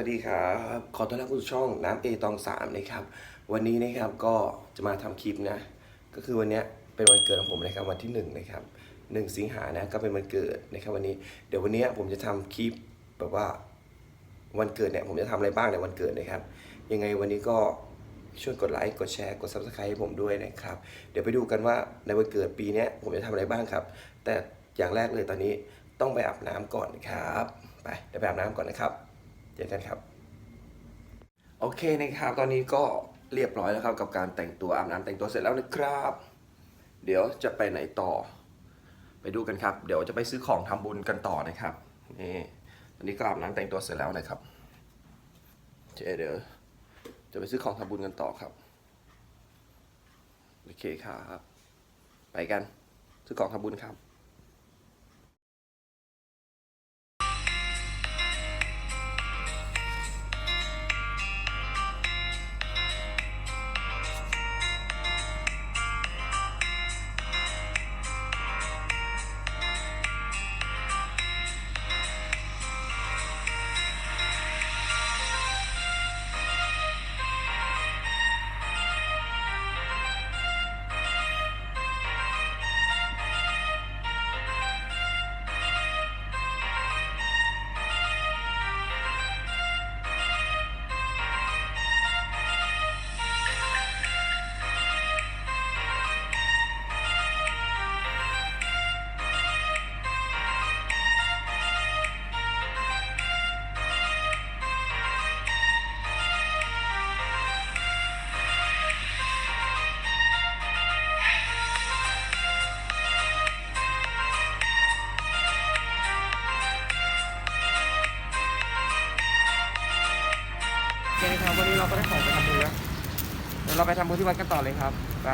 สวัสดีครับ ขอต้อนรับเข้าสู่ช่องน้ำเอตองสามนะครับ วันนี้นะครับก็จะมาทำคลิปนะ ก็คือวันนี้เป็นวันเกิดของผมนะครับวันที่หนึ่งนะครับหนึ่งสิงหานะก็เป็นวันเกิดนะครับวันนี้ เดี๋ยววันนี้ผมจะทำคลิปแบบว่าวันเกิดเนี่ยผมจะทำอะไรบ้างในวันเกิดนะครับ ยังไงวันนี้ก็ช่วยกดไลค์ กดแชร์ กด subscribe ให้ผมด้วยนะครับ เดี๋ยวไปดูกันว่าในวันเกิดปีนี้ผมจะทำอะไรบ้างครับ แต่อย่างแรกเลยตอนนี้ต้องไปอาบน้ำก่อนครับ ไปเดี๋ยวไปอาบน้ำก่อนนะครับ จอกันครับ โอเคนะครับตอนนี้ก็เรียบร้อยแล้วครับกับการแต่งตัวอาบน้ำแต่งตัวเสร็จแล้วนะครับ เดี๋ยวจะไปไหนต่อ ไปดูกันครับ เดี๋ยวจะไปซื้อของทำบุญกันต่อนะครับนี่ตอนนี้ก็อาบน้ำแต่งตัวเสร็จแล้วนะครับเจเดี๋ยวจะไปซื้อของทำบุญกันต่อครับโอเคครับ ไปกันซื้อของทำบุญครับ ทำบุญที่วัดกันต่อเลยครับไป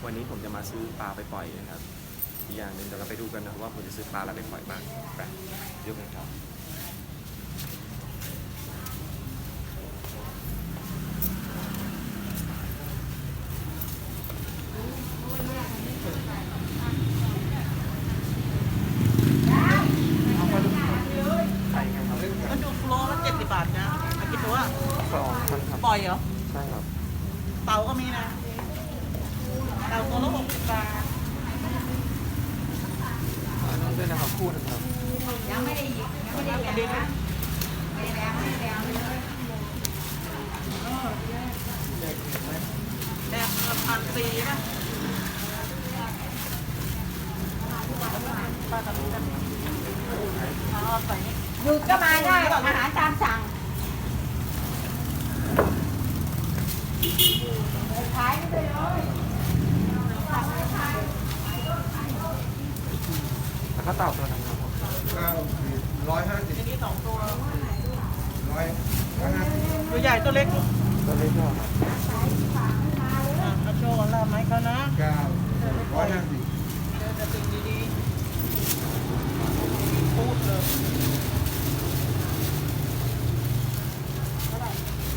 ววันนี้ผมจะมาซื้อปลาไปปล่อยนะครับอีกอย่างหนึ่งเดี๋ยวเราไปดูกันนะครับว่าผมจะซื้อปลาอะไรไปปล่อยบ้างไปดูกันครับเอาปลาดุกใส่กันครับมันดูโลละเจ็ดสิบบาทนะเอากี่ตัวสองพันครับปล่อยเหรอ ใช่ครับ เต่าก็มีนะ เต่าตัวละหกสิบบาทอันนั้นด้วยนะครับคู่นะครับดีนะแดงพันสี่ป่ะป้าทำกันเอาใส่นี่หยุดก็มาได้อาหารตามสั่งขายไม่ได้เลย แล้วก็เต่าตัวนั้นครับผม ร้อยห้าสิบ ทีนี้สองตัว ร้อยห้าสิบ ตัวใหญ่ตัวเล็กลูก ตัวเล็กก็ครับ อะเอาโชว์กันละไหมเขานะ เก้าร้อยห้าสิบ เจอแต่สิ่งดีๆพูดเลย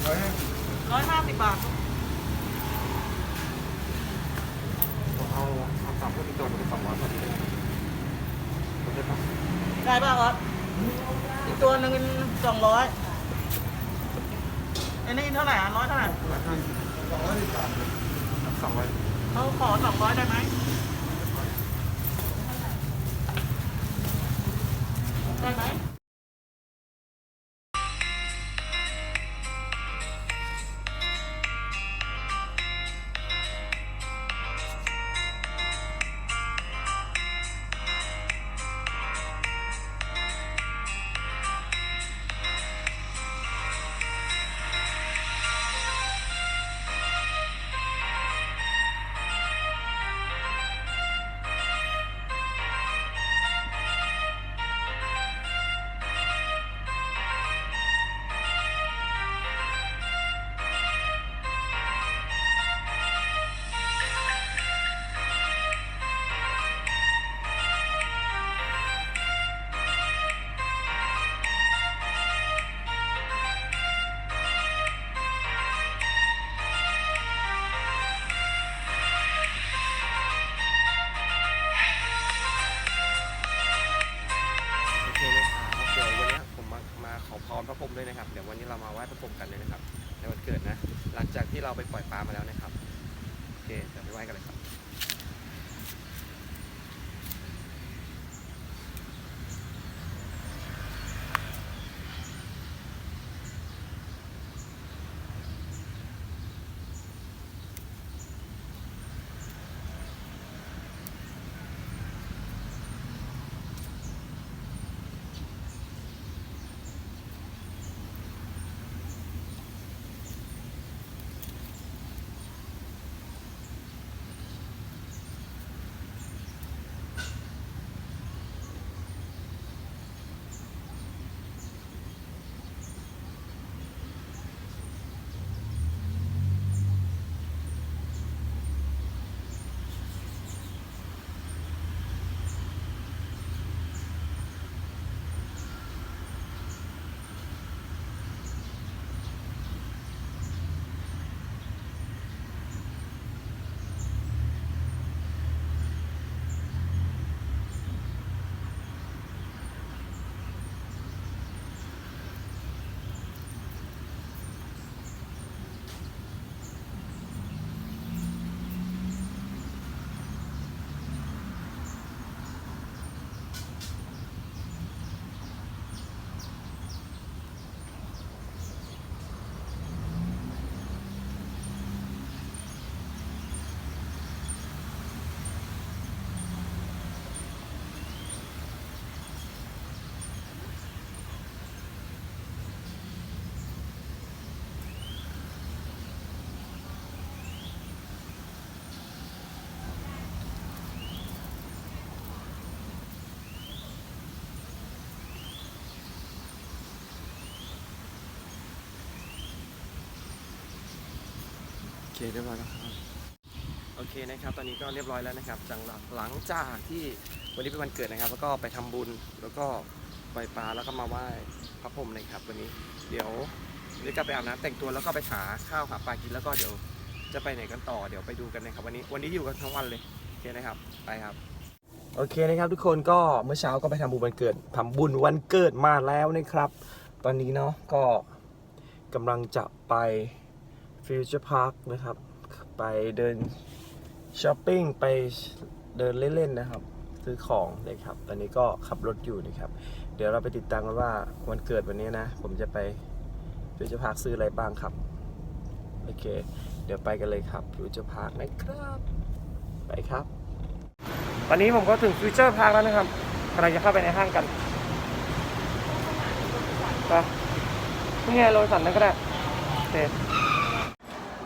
ร้อยห้าสิบ ร้อยห้าสิบบาทผมเอาเอาสามพวกนี้ตัวหนึงเป็นสองร้อยพอดีเลยช่ป่ะออสอีกตัวหนึ่งสองร้อยอันนี้เท่าไหร่อะร้อยเท่าไหร่ร้อยห้าสิบสองร้อยสิบสามสองร้อยเขาขอสองร้อยได้ไหมได้ไหม โอเคเเลยครับโอเคเรียบร้อยแล้วครับโอเคนะครับตอนนี้ก็เรียบร้อยแล้วนะครับจังหลังหลังจากที่วันนี้เป็นวันเกิดนะครับ แล้วก็ไปทำบุญแล้วก็ปล่อยปลาแล้วก็มาไหว้พระพรหมนะครับ วันนี้เดี๋ยวเดี๋ยวกลับไปอาบน้ำแต่งตัวแล้วก็ไปหาข้าวหาปลากินแล้วก็เดี๋ยวจะไปไหนกันต่อเดี๋ยวไปดูกันนะครับวันนี้วันนี้อยู่กันทั้งวันเลยโอเคนะครับไปครับโอเคนะครับทุกคนก็เมื่อเช้าก็ไปทำบุญวันเกิดทำบุญวันเกิดมาแล้วนะครับ ตอนนี้เนาะก็กำลังจะไป ฟิวเจอร์พาร์คนะครับ ไปเดินช้อปปิ้งไปเดินเล่นๆนะครับ ซื้อของนะครับ ตอนนี้ก็ขับรถอยู่นะครับ เดี๋ยวเราไปติดตามกันว่าวันเกิดวันนี้นะ ผมจะไปฟิวเจอร์พาร์คซื้ออะไรบ้างครับโอเค เดี๋ยวไปกันเลยครับฟิวเจอร์พาร์คนะครับ ไปครับ ตอนนี้ผมก็ถึงฟิวเจอร์พาร์คแล้วนะครับกำลังจะเข้าไปในห้างกันไปนี่ไงโรยสันนั่นก็ได้โอเค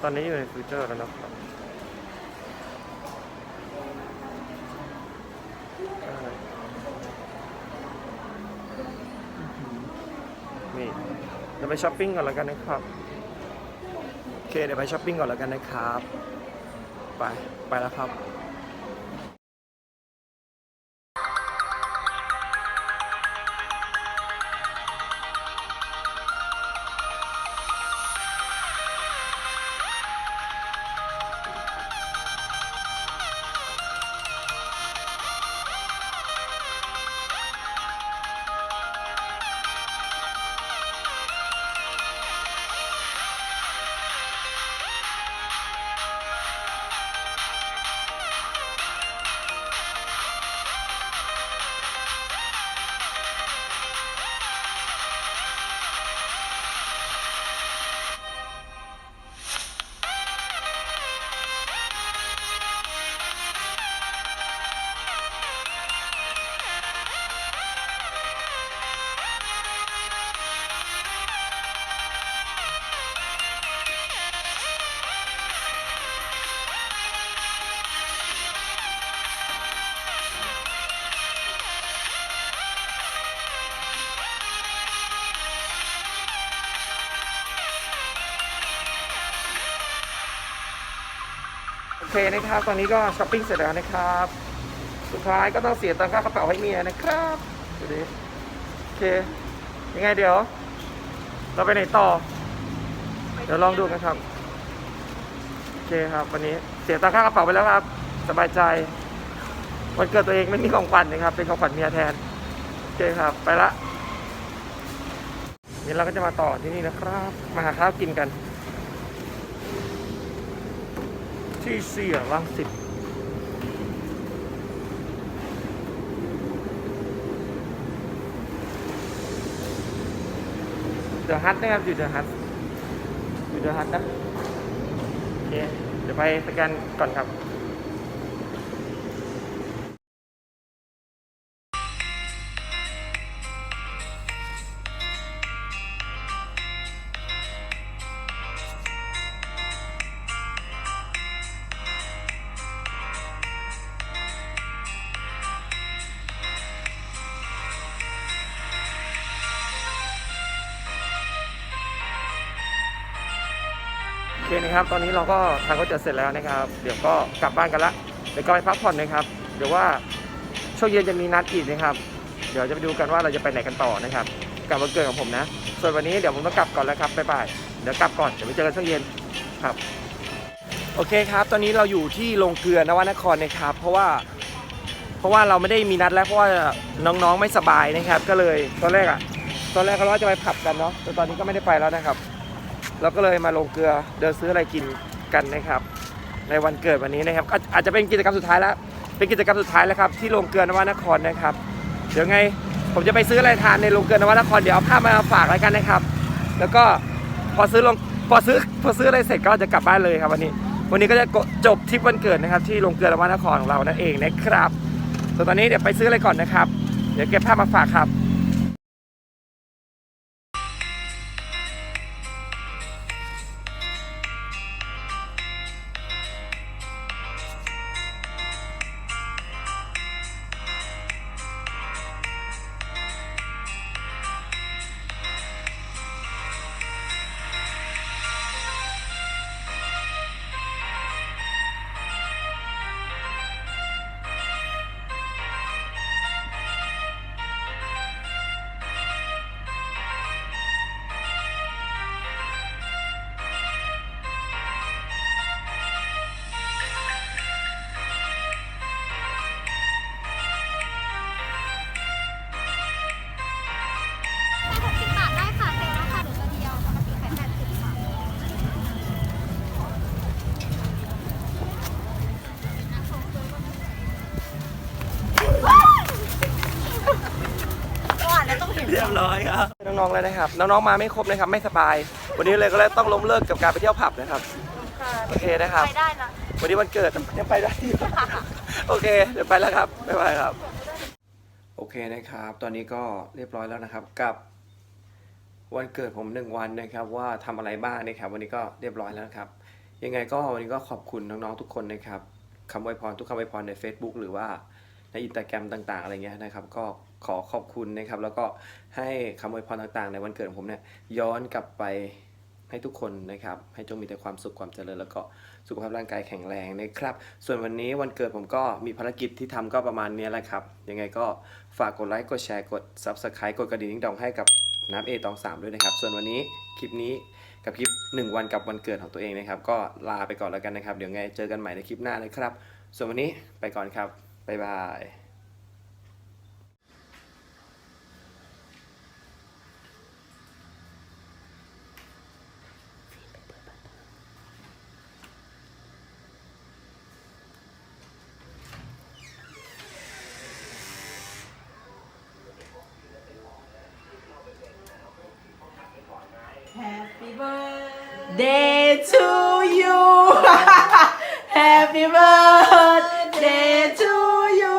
อนนี้อยู่ในฟิวเจอร์แล้วนะครับนี่เดี๋ยวไปช้อปปิ้งก่อนแล้วกันนะครับ โอเค เดี๋ยวไปช้อปปิ้งก่อนแล้วกันนะครับ ไป ไปแล้วครับ เคนะครับ ตอนนี้ก็ช้อปปิ้งเสร็จแล้วนะครับ สุดท้ายก็ต้องเสียตังค่ากระเป๋าให้เมียนะครับดูดิโอเค ยังไงเดี๋ยว เราไปไหนต่อ เดี๋ยวลองดูกันครับ โอเคครับ วันนี้เสียตังค่ากระเป๋าไปแล้วครับ สบายใจ วันเกิดตัวเองไม่มีของขวัญนะครับ เป็นของขวัญเมียแทน โอเคครับ ไปละเดี๋ยวเราก็จะมาต่อที่นี่นะครับ มาหาข้าวกินกัน ที่เสียรังสิตเดอะฮัทนะครับอยู่เดอะฮัทอยู่เดอะฮัทนะโอเคเดี๋ยวไปสแกนก่อนครับ นะครับ ตอนนี้เราก็ทานข้าวจะเสร็จแล้วนะครับ เดี๋ยวก็กลับบ้านกันละเดี๋ยวก็ไปพักผ่อนนะครับ เดี๋ยวว่าช่วงเย็นจะมีนัดอีกนะครับ เดี๋ยวจะไปดูกันว่าเราจะไปไหนกันต่อนะครับ กลับวันเกิดของผมนะ ส่วนวันนี้เดี๋ยวผมต้องกลับก่อนแล้วครับบ๊ายบายเดี๋ยวกลับก่อนเดี๋ยวไปเจอกันช่วงเย็นครับโอเคครับ ตอนนี้เราอยู่ที่โรงเกลือนวนครนะครับ เพราะว่าเพราะว่าเราไม่ได้มีนัดแล้วเพราะว่าน้องๆไม่สบายนะครับ ก็เลยตอนแรกอะตอนแรกเราว่าจะไปผับกันเนาะแต่ตอนนี้ก็ไม่ได้ไปแล้วนะครับ เราก็เลยมาลงเกลือเดินซื้ออะไรกินกันนะครับ ในวันเกิดวันนี้นะครับก็อาจจะเป็นกิจกรรมสุดท้ายแล้ว เป็นกิจกรรมสุดท้ายแล้วครับที่โรงเกลือนวนครนะครับ เดี๋ยวไงผมจะไปซื้ออะไรทานในโรงเกลือนวนครเดี๋ยวเอาภาพมาฝากแล้วกันนะครับ แล้วก็พอซื้อลงพอซื้อพอซื้ออะไรเสร็จก็จะกลับบ้านเลยครับวันนี้ วันนี้ก็จะจบทริปวันเกิดนะครับ ที่โรงเกลือนวนครของเรานั่นเองนะครับส่วนตอนนี้เดี๋ยวไปซื้ออะไรก่อนนะครับ เดี๋ยวเก็บภาพมาฝากครับ องๆแล้วนะครับ น้องๆมาไม่ครบนะครับไม่สบาย วันนี้เลยก็เลยต้องล้มเลิกกับการไปเที่ยวผับนะครับ โอเคนะครับ ไปได้นะวันนี้วันเกิดยังไปได้โอเค เดี๋ยวไปแล้วครับบ๊ายบายครับ โอเคนะครับ ตอนนี้ก็เรียบร้อยแล้วนะครับกับวันเกิดผมหนึ่งวันนะครับว่าทำอะไรบ้างนะครับ วันนี้ก็เรียบร้อยแล้วนะครับ ยังไงก็วันนี้ก็ขอบคุณน้องๆทุกคนนะครับคำอวยพรทุกคำอวยพรใน Facebook หรือว่าในอินสตาแกรมต่าง ๆ อะไรเงี้ยนะครับ ก็ ขอขอบคุณนะครับ แล้วก็ให้คำอวยพรต่างๆ ในวันเกิดของผมเนี่ยย้อนกลับไปให้ทุกคนนะครับ ให้จงมีแต่ความสุขความเจริญแล้วก็สุขภาพร่างกายแข็งแรงนะครับ ส่วนวันนี้วันเกิดผมก็มีภารกิจที่ทำก็ประมาณนี้แหละครับ ยังไงก็ฝากกดไลค์กดแชร์กด Subscribe กดกระดิ่งดองให้กับน้ำเอตองสามด้วยนะครับ ส่วนวันนี้คลิปนี้กับคลิป 1 วันกับวันเกิดของตัวเองนะครับ ก็ลาไปก่อนแล้วกันนะครับ เดี๋ยวไงเจอกันใหม่ในคลิปหน้านะครับ ส่วนวันนี้ไปก่อนครับบ๊ายบาย Happy birthday to you Happy birthday to you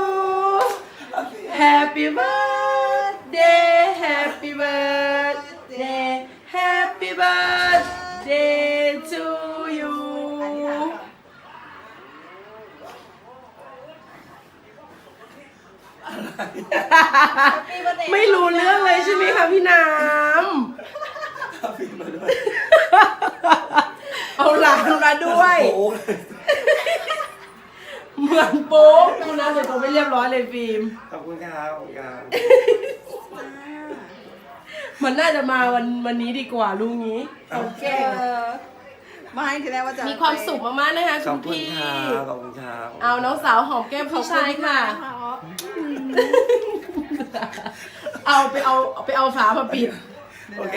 Happy birthday Happy birthday Happy birthday to you ไม่รู้เรื่องเลยใช่ไหมคะพี่น้ำ เอาหลานมาด้วย เยเหมือนโป๊กกูนะเดี๋ยวผมไม่เรียบร้อยเลยฟิล์ม ขอบคุณครับขอบมันน่าจะมาวันวันนี้ดีกว่าลุงนี้ โอเคมาให้ถึงแรกว่าจะมีความสุขมากๆนะคะคุณพี่ขอบคุณพี่ ครับขอบคุณครับเอาน้องสาวหอมแก้มขอบพี่ชายค่ะเอาไปเอาเอาไปเอาฝามาปิด โอเค